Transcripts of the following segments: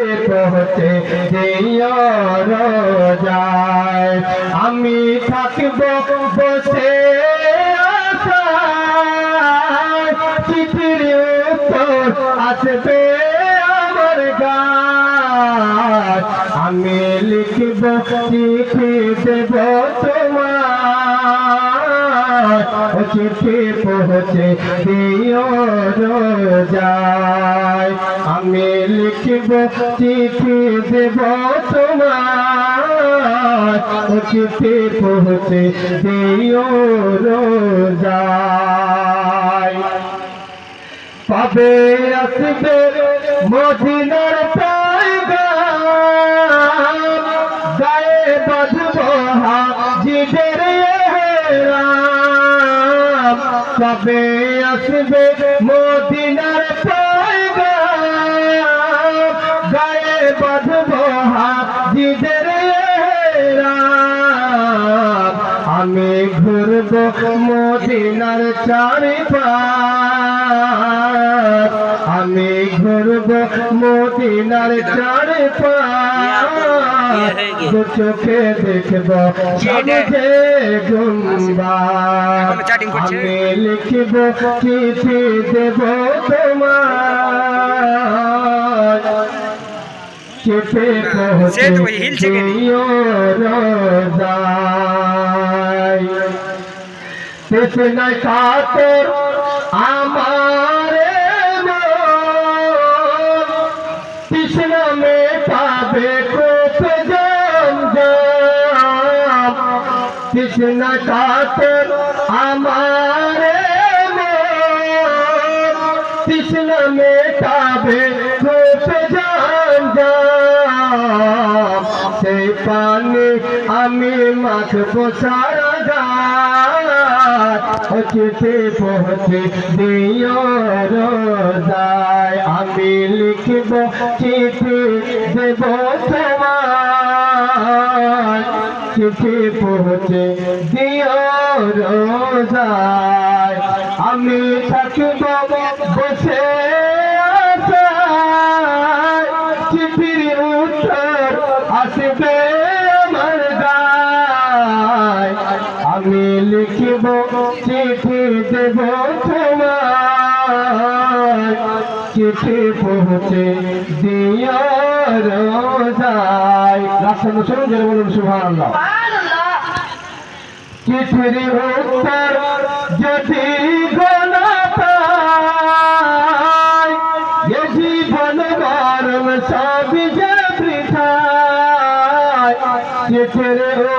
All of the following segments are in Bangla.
পৌঁছে দিও রোজায়। আমি থাকব বসে চিঠির উত্তর আসবে আমার গাছ। আমি লিখব, চিঠি দেব তোমার চিঠি পৌঁছে দিও রোজায়। আমি লিখব, চিঠি দেব তোমার চিঠি পৌঁছে দিও রোজায়। পাবে আসবে মদিনার পায়গাম পাবে আসবে মদিনার পায়গাম। গায়ে বাঁধব হাজিদের আমি ঘুরব মদিনার চারিপাশ। আমি ঘুরব মদিনার চারিপাশ। দু চোখে দেখব সামনে গুম্বা আমি লিখব চিঠি দেব তোমার চেপে সে তো ওই হিল থেকে নি। রোজায়। পেছে নাই কাতর আমার কৃষ্ণ কাতর আমার কৃষ্ণ মেটাবে জম জম সেই পানি আমি মাখবো সারা চিঠি পৌঁছে দিও আমি লিখব চিঠি দেব তোমার চিঠি পৌঁছে দিও রোজায়। আমি থাকব চিঠি পৌঁছে দিও রোজায়। রাস্তা শুনুন জেনে বলুন সুভান আল্লাহ চিঠির উত্তর যদি জীবন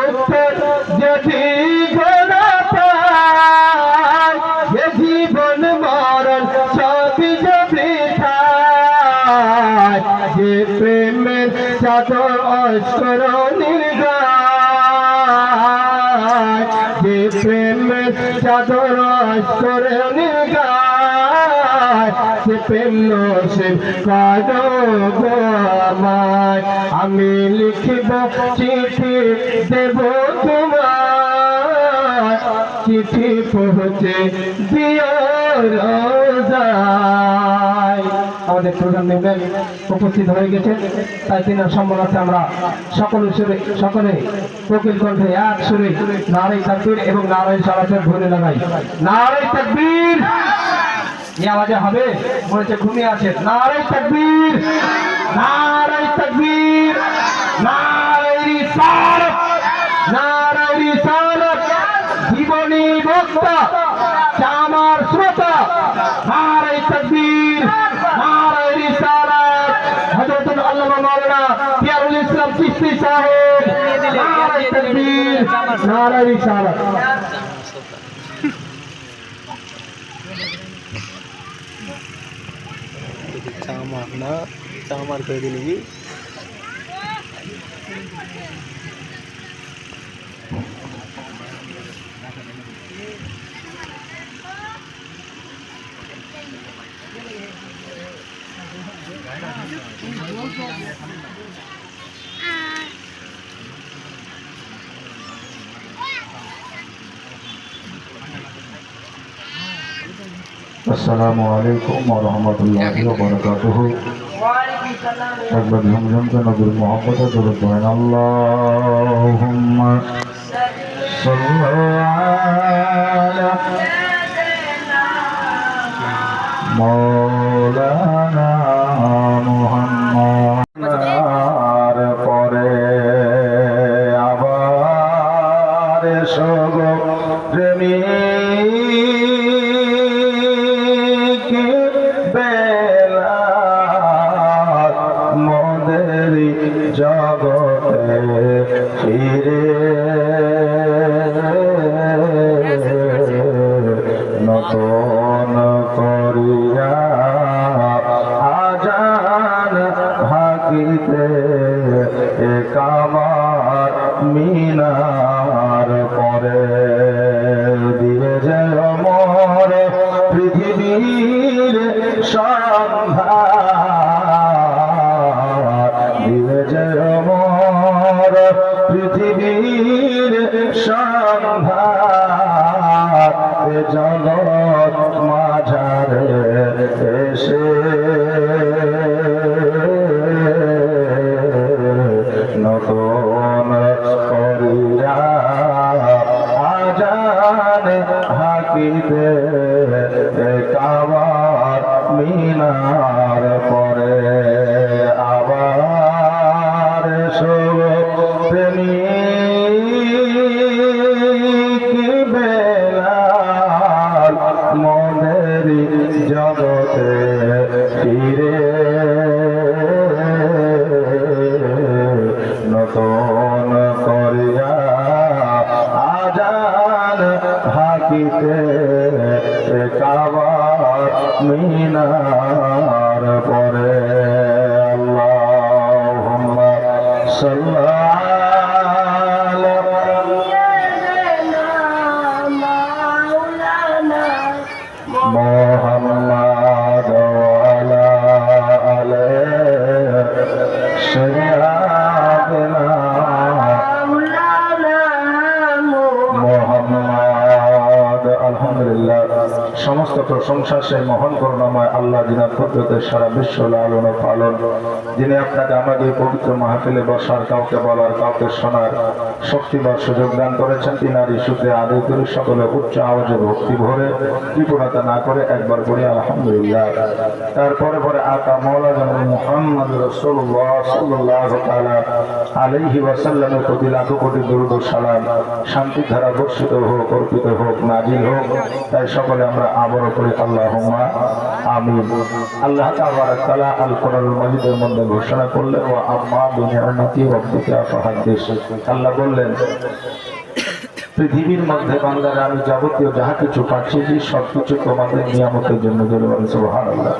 উত্তর যদি আমি লিখিব চিঠি দেব তোমার চিঠি পৌঁছে দিয় রোজায়। আমাদের প্রধান মেম্বার উপস্থিত হয়ে গেছে তাই তিনার সম্মানার্থে আমরা সকল সুরে সকলে কোকিল কণ্ঠে এক সুরে নারাই তাকবীর এবং নারাই সালাতের ধ্বনি লাগাই। নারাই তাকবীর! এই আওয়াজে হবে? হচ্ছে ঘুমিয়ে আছে। নারাই তাকবীর! নারাই তাকবীর! নারাই রিসালাত নারাই রিসালাত জীবনী বক্তা চামার শ্রোতা নারাই তাকবীর নারাই রিসালাত হযরত আল্লামা মাওলানা পিয়ারুল ইসলাম চিশতি সাহেব নারাই তাকবীর নারাই রিসালাত চামার না চামার করে السلام علیکم ورحمۃ اللہ وبرکاتہ۔ اکبر ہم جن کا نظر محبت درد بین اللہم صلی علی مولانا কামার মিনার পরে দিয়ে যে মরে পৃথিবীর সন্ধার মিনার পরে আবার সব প্রেমিক বেলাল মনের জগতে ফিরে? নতুন করিয়া আজান হাকিতে মিনার পরে আল্লাহুম্মা সাল্লি প্রশংসা মহান করুণাময় আল্লাহ যিনার কুদরতে সারা বিশ্ব লালন ও পালন, যিনি আপনাকে আমাদের পবিত্র মাহফিলে বসার, কাউকে বলার, কাউকে শোনার শক্তি বা সুযোগ দান করেছেন। তিনি আর ইস্যুতে আদায় করে সকলে উচ্চ আওয়াজে ভক্তি ভরে কৃপণতা না করে একবার করি আলহামদুলিল্লাহ। তারপরে পরে আকা মৌলা যেন মোহাম্মদ রসুল্লাহ সাল্লাহ তাআলা আলাইহি ওয়াসাল্লামের প্রতি লাখো কোটি দরুদ ও সালাম। শান্তি ধারা বর্ষিত হোক, অর্পিত হোক, নাজিল হোক, তাই সকলে আমরা আবর করি ঘোষণা করলেন আম্মা আল্লাহ বললেন, পৃথিবীর মধ্যে বাংলার আমি যাবতীয় যাহা কিছু পাঠিয়েছি সবকিছু তোমাদের নিয়ামতের জন্য সুবহানাল্লাহ।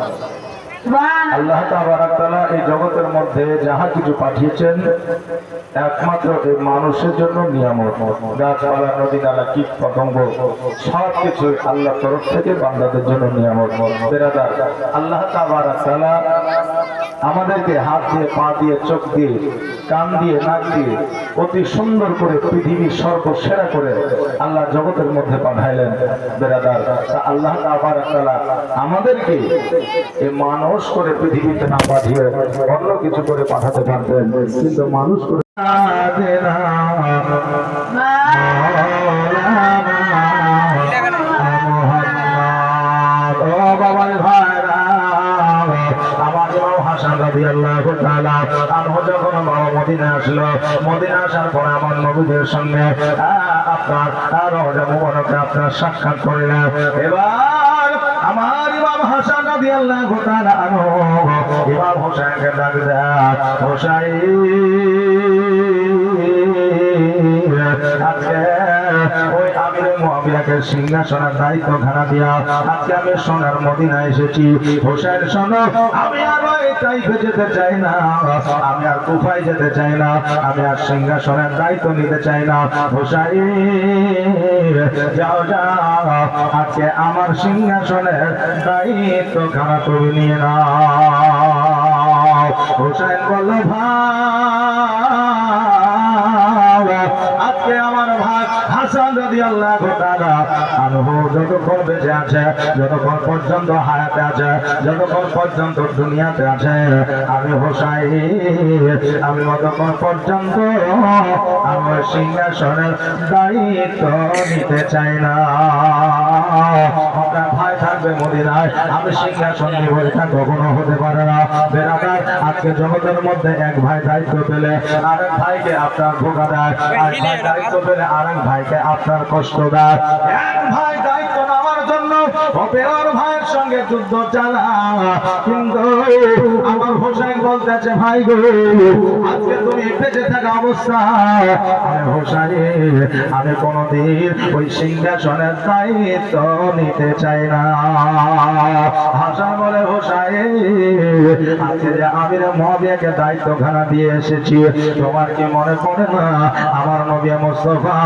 আল্লাহ তালা এই জগতের মধ্যে যাহা কিছু পাঠিয়েছেন, একমাত্র এই মানুষের জন্য নিয়ামত। গাছপালা নদী নালা কীট পতঙ্গ সব কিছু আল্লাহ তরফ থেকে বান্দাদের জন্য নিয়ামত। বেরাদার, আল্লাহ তাআলা আমাদেরকে হাত দিয়ে, পা দিয়ে, চোখ দিয়ে, কান দিয়ে, নাক দিয়ে অতি সুন্দর করে পৃথিবীর সর্বসেরা করে আল্লাহ জগতের মধ্যে পাঠাইলেন। বেড়াদার তা আল্লাহ আবার তারা আমাদেরকে এ মানুষ করে পৃথিবীতে না পাঠিয়ে অন্য কিছু করে পাঠাতে পারতেন। কিন্তু মানুষ করে বাবা মদিনায় আসলো। মদিনায় আসার পরে আমার নবীদের সঙ্গে আপনার রওজা মুবারকে আপনার সাক্ষাৎ করলেন এবার আমার ইমাম হাসান রাদিয়াল্লাহু তাআলা আনহু, ইমাম হোসেনকে ডাক দেয় হোসাইন সিংহাসনের দায়িত্ব খানা দিয়া, আজকে আমি সোনার মদিনা এসেছি। হোসেন শোনো, আমি তাইফে যেতে চাই না? আমি আর কুফায় যেতে চাই না? আমি আর সিংহাসনের দায়িত্ব নিতে চাই না। হোসাই যাও যাও। আজকে আমার সিংহাসনের দায়িত্ব খানা তুমি নিয়ে না হোসেন বল্লভ ভাই। যতক্ষণ পর্যন্ত হায়াতে আছে, যতক্ষণ পর্যন্ত দুনিয়াতে আছে, আমি হোসাই আমি ততক্ষণ পর্যন্ত আমার সিংহাসনের দায়িত্ব নিতে চাই না। থাকবে মদিনায়। আমি সিংহাসন নিব এটা কখনো হতে পারে না। বেড়াদার আজকে জগতের মধ্যে এক ভাই দায়িত্ব পেলে আরেক ভাইকে আপনার ভোগা দেয় আর ভাই দায়িত্ব পেলে আরেক ভাইকে আপনার কষ্ট দেয়। এক ভাই দায়িত্ব নেওয়ার জন্য ভাই সঙ্গে যুদ্ধ চালা। কিন্তু আমার হোসেন বলতেছে, ভাই গো, আজকে তুমি বেঁচে থাকা অবস্থা আমি হোসাই আমি কোনদিন ওই সিংহাসনের দায়িত্ব নিতে চাই না। হাসান বলে হোসাই আজকে যে আমির মহাবিয়াকে দায়িত্ব খানা দিয়ে এসেছি, তোমার কি মনে পড়ে না? আমার নবিয়া মোস্তফা